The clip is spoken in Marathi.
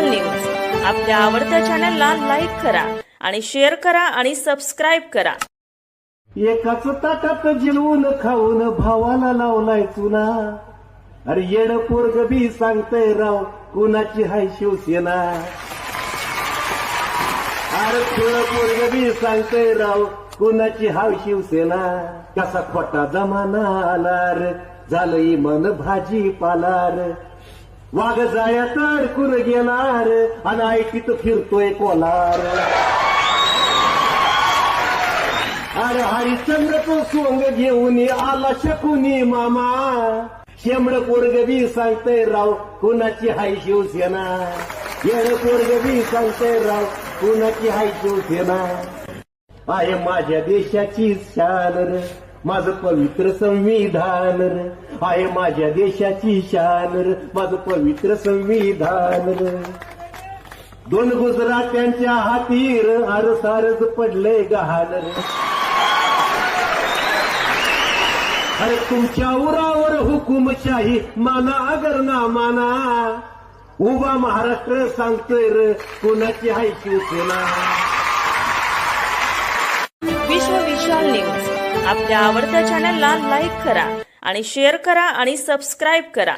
Local news. आपल्या आवडत्या चॅनलला लाईक करा आणि शेअर करा आणि सबस्क्राईब करा. एकाच ताटात जिलवून खाऊन भावाला लावलाय चुना. अरे येड पोरग बी सांगतय राव कुणाची हाय शिवसेना? अरे थोडं पोरग बी सांगतय राव कुणाची हाय शिवसेना? कसा खोटा जमाना आलार झालं मन भाजी पालार वाघ जाया तर कुर गेणार आणि ऐकीत फिरतोय कोलार. अरे हरिश्चंद्र तो सोंग घेऊन आला शकुनी मामा. शेमड पोरग बी सांगतय राव कुणाची हाय शिवसेना येड पोरग बी सांगतय राव कुणाची हाय शिवसेना अरे माझ्या देशाची शान माझं पवित्र संविधान र. आहे माझ्या देशाची शान र. माझं पवित्र संविधान र. दोन गुजरात्यांच्या हातीर अरसारच पडले गहाण रे. अरे तुमच्या उरावर हुकुमशाही माना अगर ना माना. उभा महाराष्ट्र सांगतोय र कोणाची हाय शिवसेना आपल्या आवडत्या चॅनलला लाईक करा आणि शेअर करा आणि सबस्क्राईब करा.